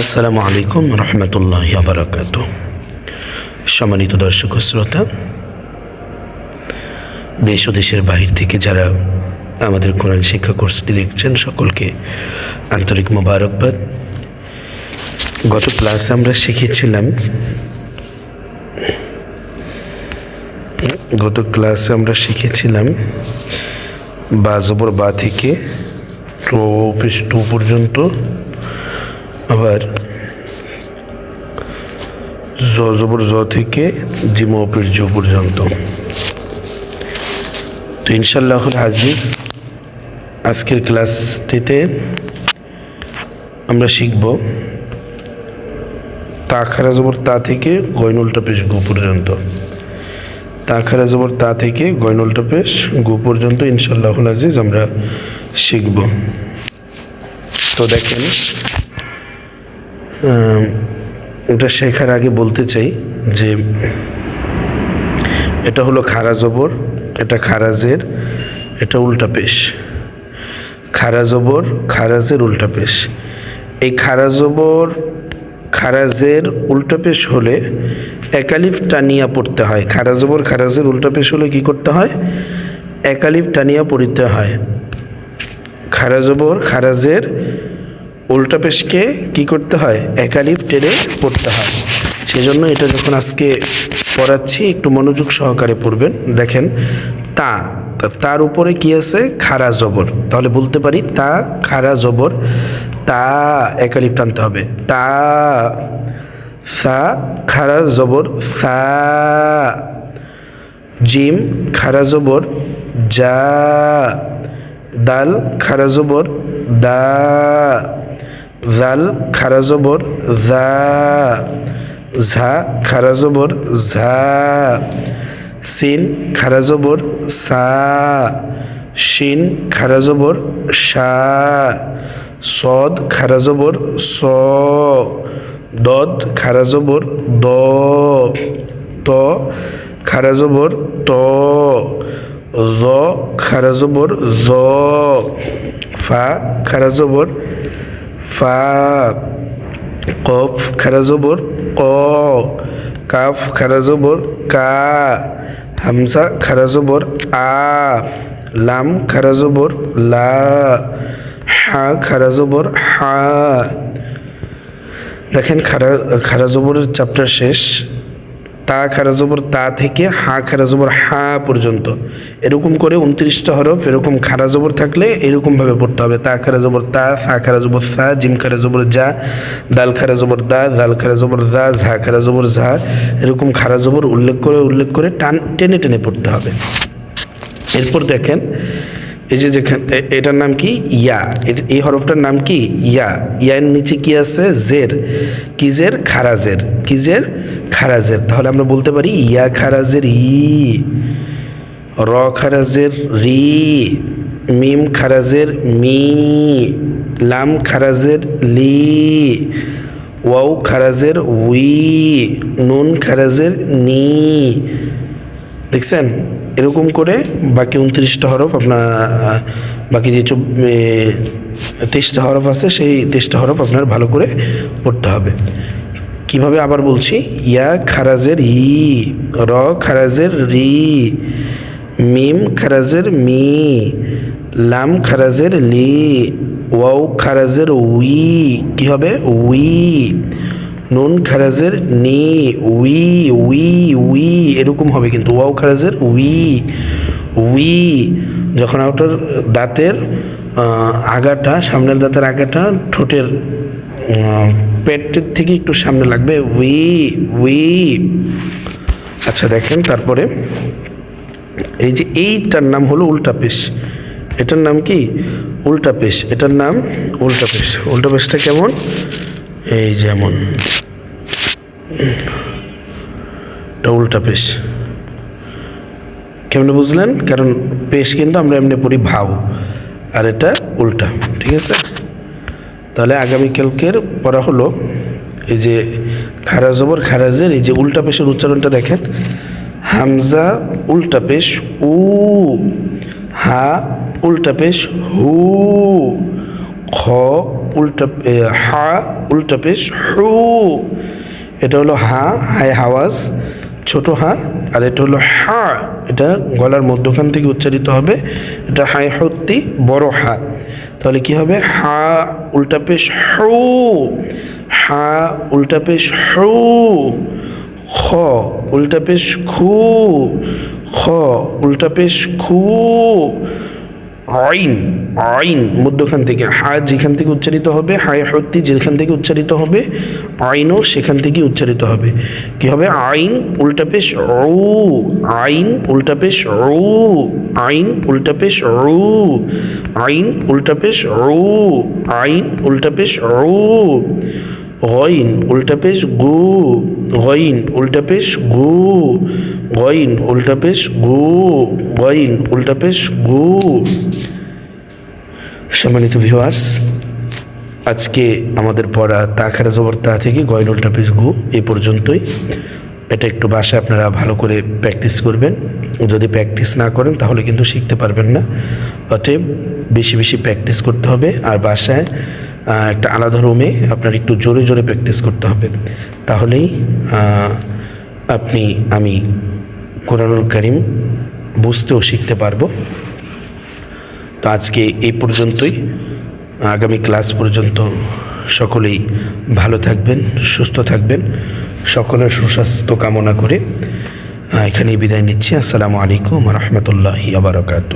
আসসালামু আলাইকুম রহমতুল্লাহ বারাকাত সম্মানিত দর্শক শ্রোতা, দেশ ও দেশের বাহির থেকে যারা আমাদের কোরআন শিক্ষা কোর্সটি দেখছেন, সকলকে আন্তরিক মোবারকবাদ। গত ক্লাসে আমরা শিখেছিলাম, গত ক্লাসে আমরা শিখেছিলাম, বা জবর বা থেকে টু পর্যন্ত আবার জ জবর জ থেকে জিম অপের জ পর্যন্ত। তো ইনশাল্লাহুল আজিজ, আজকের ক্লাসটিতে আমরা শিখব তা খারা জবর তা থেকে গয়নুলটা পেশ গু পর্যন্ত। তা খারা জবর তা থেকে গয়নুলটা পেশ গু পর্যন্ত ইনশাল্লাহুল আজিজ আমরা শিখব। তো দেখেন ওটা শেখার আগে বলতে চাই যে এটা হলো খারা জবর, এটা খারাজের, এটা উল্টা পেশ। খারা জবর, খারাজের, উল্টা পেশ। এই খারা জবর, খারাজের, উল্টা পেশ হলে একালিফ টানিয়া পড়তে হয়। খারা জবর, খারাজের, উল্টা পেশ হলে কি করতে হয়? একালিফ টানিয়া পড়িতে হয়। খারা জবর, খারাজের উল্টা পেশকে কি করতে হয়? একালিফ টেনে পড়তে হয়। সেজন্য এটা যখন আজকে পড়াচ্ছি, একটু মনোযোগ সহকারে পড়বেন। দেখেন, তা তার উপরে কি আছে? খারা জবর। তাহলে বলতে পারি, তা খারা জবর, তা একালিফ টানতে হবে। তা, সা খারা জবর, সা, জিম খারা জবর যা দাল খারা জবর, দা জাল, খারা জবর, জা, ঝা, খারা জবর, ঝা, সিন, খারা জবর, সা, শিন, খারা জবর শা সদ, খারা জবর, স, দদ, খারা জবর, দ, ত, খারা জবর, ত জ খারা জবর জ ফা, খারা জবর ফা কফ, খারা জবর, ক, কাফ, খারা জবর, কা, হামসা, খারা জবর, আ, লাম, খারা জবর, লা, হা, খারা জবর, হা। দেখেন খারা খারা জবরের চ্যাপ্টার শেষ। তা খারা জবর তা থেকে হা খারা জবর হা পর্যন্ত এরকম করে উনত্রিশটা হরফ এরকম খারা জবর থাকলে এরকমভাবে পড়তে হবে তা খারা জবর তা সা খারা জবর সা জিম খারা জবর যা দাল খারা জবর দা জাল খারা জবর জা ঝা খারা জবর ঝা এরকম খারা জবর উল্লেখ করে উল্লেখ করে টান টেনে টেনে পড়তে হবে এরপর দেখেন এই যে যেখানে এটার নাম কি ইয়া এই হরফটার নাম কি ইয়া ইয়ার নিচে কি আছে জের কি জের খারাজের কি জের খারাজের, তাহলে আমরা বলতে পারি, ইয়া খারাজের ই, র খারাজের রি, মিম খারাজের মি, লাম খারাজের লি, ওয়াও খারাজের উই, নুন খারাজের নি। দেখছেন? এরকম করে বাকি উনত্রিশটা হরফ আপনার বাকি যে তেইশটা হরফ আছে, সেই তেইশটা হরফ আপনার ভালো করে পড়তে হবে। কীভাবে আবার বলছি? ইয়া খারাজের ই র খারাজের রি, মিম খারাজের মি, লাম খারাজের লি, ওয়াও খারাজের উই, কি হবে? উই, নুন খারাজের নি, উই উই উই, এরকম হবে কিন্তু। ওয়াও খারাজের উই উই, যখন ওটার দাঁতের আগাটা, সামনের দাঁতের আগাটা, ঠোঁটের পেটের থেকে একটু সামনে লাগবে। উই উই। আচ্ছা দেখেন, তারপরে এই যে এইটার নাম হলো উল্টা পেশ। এটার নাম কি? উল্টা পেশ। এটার নাম উল্টা পেশ। উল্টা পেশটা কেমন? এই যেমন এটা উল্টা পেশ। কেমনে বুঝলেন? কারণ পেশ কিন্তু আমরা এমনি পড়ি ভাও, আর এটা উল্টা, ঠিক আছে? তাহলে আগামীকালকের পড়া হলো এই যে খারা জবর খারাজের এই যে উল্টা পেশের উচ্চারণটা দেখেন। হামজা উল্টা পেশ উ, হা উল্টা পেশ হু, খ উল্টা হা উল্টা পেশ হু। এটা হলো হা, হায় হাওয়াজ, ছোট হা, আর এটা হলো হা। এটা গলার মধ্যখান থেকে উচ্চারিত হবে, এটা হাই হত্তি বড় হা। তাহলে কি হবে? হা উল্টা পেশ হৌ, হা উল্টা পেশ হৌ, খ উল্টা পেশ খু, খ উল্টা পেশ খু আইন আইন মধ্যখান থেকে, হা যেখান থেকে উচ্চারিত হবে হায় হত্যি যেখান থেকে উচ্চারিত হবে, আইনও সেখান থেকে উচ্চারিত হবে। কি হবে? আইন উল্টা পেশ ও আইন উল্টা পেশ ও আইন উল্টা পেশ ও আইন উল্টা পেশ ও আইন উল্টা পেশ ও গইন উল্টা পেশ গু গইন উল্টা পেশ গু গইন, উল্টা পেশ গু, গইন, উল্টা পেশ গু। সম্মানিত ভিউয়ার্স আজকে আমাদের পড়া তাখারা জবর তা থেকে গয়ন উল্টা পেশ গু এই পর্যন্তই। এটা একটু বাসায় আপনারা ভালো করে প্র্যাকটিস করবেন। যদি প্র্যাকটিস না করেন, তাহলে কিন্তু শিখতে পারবেন না। অতএব বেশি বেশি প্র্যাকটিস করতে হবে। আর বাসায় একটা আলাদা রুমে আপনার একটু জোরে জোরে প্র্যাকটিস করতে হবে। তাহলেই আপনি, আমি কোরআনুল করিম বুঝতেও শিখতে পারব। তো আজকে এই পর্যন্তই। আগামী ক্লাস পর্যন্ত সকলেই ভালো থাকবেন, সুস্থ থাকবেন। সকলের সুস্বাস্থ্য কামনা করে এখানেই বিদায় নিচ্ছি। আসসালামু আলাইকুম রহমতুল্লাহি আবরকাত